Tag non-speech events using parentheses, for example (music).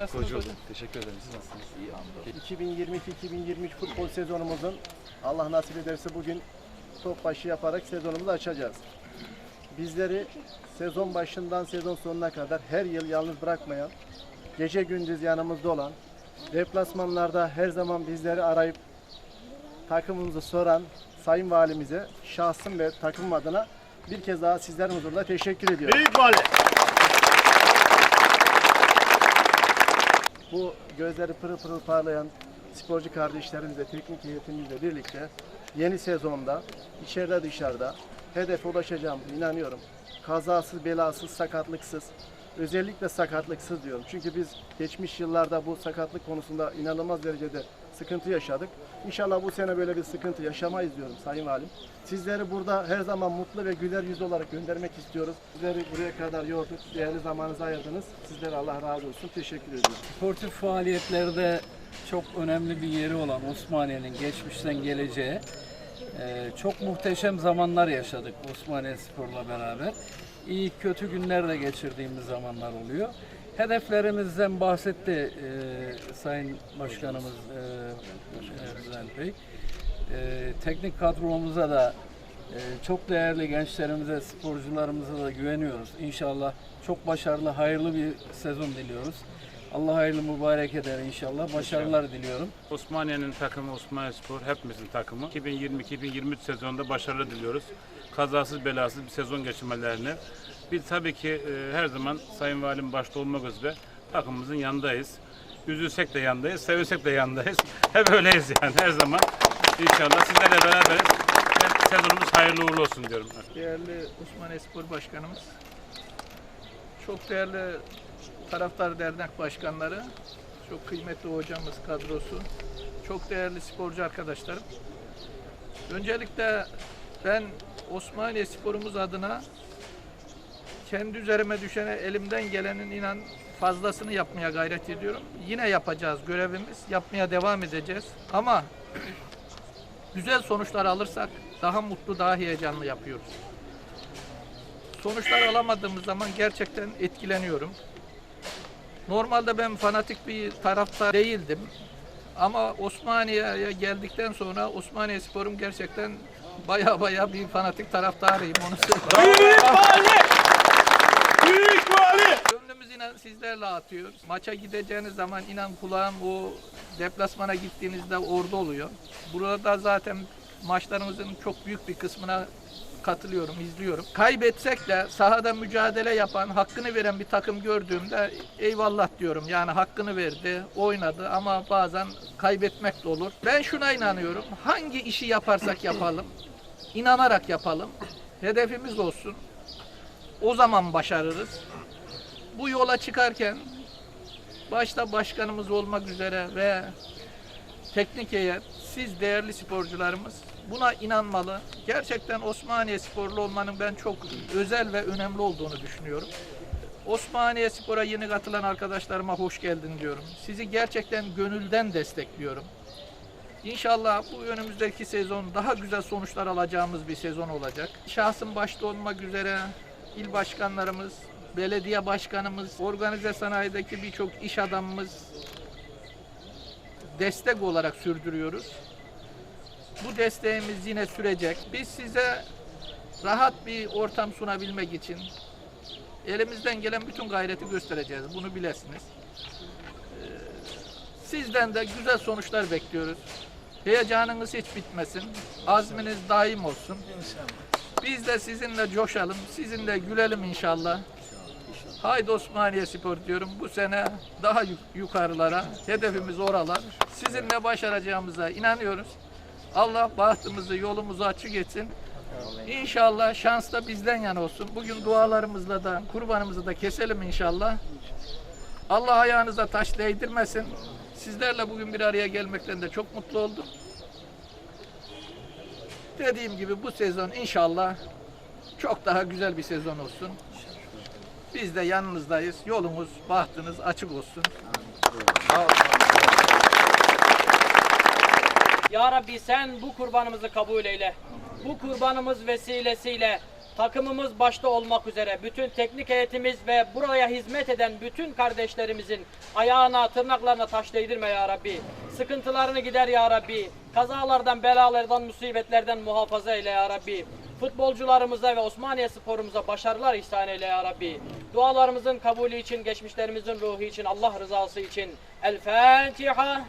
Nasılsın. Teşekkür ederim. Siz nasılsınız? 2022-2023 futbol sezonumuzun Allah nasip ederse bugün top başı yaparak sezonumuzu açacağız. Bizleri sezon başından sezon sonuna kadar her yıl yalnız bırakmayan, gece gündüz yanımızda olan, deplasmanlarda her zaman bizleri arayıp takımımızı soran Sayın Valimize şahsım ve takımım adına bir kez daha sizlerin huzurunda teşekkür ediyorum. Büyük vali. Bu gözleri pırıl pırıl parlayan sporcu kardeşlerimizle, teknik heyetimizle birlikte yeni sezonda içeride dışarıda hedefe ulaşacağımıza inanıyorum. Kazasız, belasız, sakatlıksız, özellikle sakatlıksız diyorum. Çünkü biz geçmiş yıllarda bu sakatlık konusunda inanılmaz derecede sıkıntı yaşadık. İnşallah bu sene böyle bir sıkıntı yaşamayız diyorum Sayın Valim. Sizleri burada her zaman mutlu ve güler yüz olarak göndermek istiyoruz. Sizleri buraya kadar yorduk, değerli zamanınızı ayırdınız. Sizlere Allah razı olsun. Teşekkür ediyorum. Sportif faaliyetlerde çok önemli bir yeri olan Osmaniye'nin geçmişten geleceğe e, çok muhteşem zamanlar yaşadık Osmaniye Spor'la beraber. İyi kötü günler de geçirdiğimiz zamanlar oluyor. Hedeflerimizden bahsetti e, Sayın Başkanımız e, Bey. E, teknik kadromuza da e, çok değerli gençlerimize, sporcularımıza da güveniyoruz. İnşallah çok başarılı, hayırlı bir sezon diliyoruz. Allah hayırlı mübarek eder inşallah. Başarılar diliyorum. Osmaniye'nin takımı Osmaniye Spor hepimizin takımı. 2022-2023 sezonunda başarılı diliyoruz. Kazasız belasız bir sezon geçirmelerini. Biz tabii ki e, her zaman Sayın Valim başta olmak üzere takımımızın yanındayız. Üzülsek de yanındayız, sevinsek de yanındayız. (laughs) Hep öyleyiz yani her zaman. İnşallah sizlerle beraberiz. Ve sezonumuz hayırlı uğurlu olsun diyorum. Değerli Osmaniye Spor Başkanımız, çok değerli taraftar dernek başkanları, çok kıymetli hocamız kadrosu, çok değerli sporcu arkadaşlarım. Öncelikle ben Osmaniye Sporumuz adına kendi üzerime düşene elimden gelenin inan fazlasını yapmaya gayret ediyorum. Yine yapacağız görevimiz, yapmaya devam edeceğiz. Ama güzel sonuçlar alırsak daha mutlu, daha heyecanlı yapıyoruz. Sonuçlar alamadığımız zaman gerçekten etkileniyorum. Normalde ben fanatik bir taraftar değildim. Ama Osmaniye'ye geldikten sonra Osmaniye Spor'um gerçekten baya baya bir fanatik taraftarıyım onu söyleyeyim. Büyük vali. Büyük vali. Gönlümüz inan sizlerle atıyor. Maça gideceğiniz zaman inan kulağım o deplasmana gittiğinizde orada oluyor. Burada zaten maçlarımızın çok büyük bir kısmına katılıyorum, izliyorum. Kaybetsek de sahada mücadele yapan, hakkını veren bir takım gördüğümde eyvallah diyorum. Yani hakkını verdi, oynadı ama bazen kaybetmek de olur. Ben şuna inanıyorum. Hangi işi yaparsak yapalım, inanarak yapalım. Hedefimiz olsun. O zaman başarırız bu yola çıkarken başta başkanımız olmak üzere ve teknik heyet, siz değerli sporcularımız buna inanmalı. Gerçekten Osmaniye sporlu olmanın ben çok özel ve önemli olduğunu düşünüyorum. Osmaniye Spor'a yeni katılan arkadaşlarıma hoş geldin diyorum. Sizi gerçekten gönülden destekliyorum. İnşallah bu önümüzdeki sezon daha güzel sonuçlar alacağımız bir sezon olacak. Şahsım başta olmak üzere il başkanlarımız, belediye başkanımız, organize sanayideki birçok iş adamımız destek olarak sürdürüyoruz. Bu desteğimiz yine sürecek. Biz size rahat bir ortam sunabilmek için elimizden gelen bütün gayreti göstereceğiz. Bunu bilesiniz. Ee, Sizden de güzel sonuçlar bekliyoruz. Heyecanınız hiç bitmesin. Azminiz daim olsun. Biz de sizinle coşalım, sizinle gülelim inşallah. Haydi Osmaniye Spor diyorum. Bu sene daha yuk- yukarılara, hedefimiz oralar. Sizinle başaracağımıza inanıyoruz. Allah bahtımızı, yolumuzu açık etsin. İnşallah şans da bizden yana olsun. Bugün dualarımızla da kurbanımızı da keselim inşallah. Allah ayağınıza taş değdirmesin. Sizlerle bugün bir araya gelmekten de çok mutlu oldum. Dediğim gibi bu sezon inşallah çok daha güzel bir sezon olsun. Biz de yanınızdayız. Yolumuz, bahtınız açık olsun. Ya Rabbi sen bu kurbanımızı kabul eyle. Bu kurbanımız vesilesiyle takımımız başta olmak üzere bütün teknik heyetimiz ve buraya hizmet eden bütün kardeşlerimizin ayağına, tırnaklarına taş değdirme ya Rabbi. Sıkıntılarını gider ya Rabbi. Kazalardan, belalardan, musibetlerden muhafaza eyle ya Rabbi. Futbolcularımıza ve Osmaniye sporumuza başarılar ihsan eyle ya Rabbi. Dualarımızın kabulü için, geçmişlerimizin ruhu için, Allah rızası için. El Fatiha.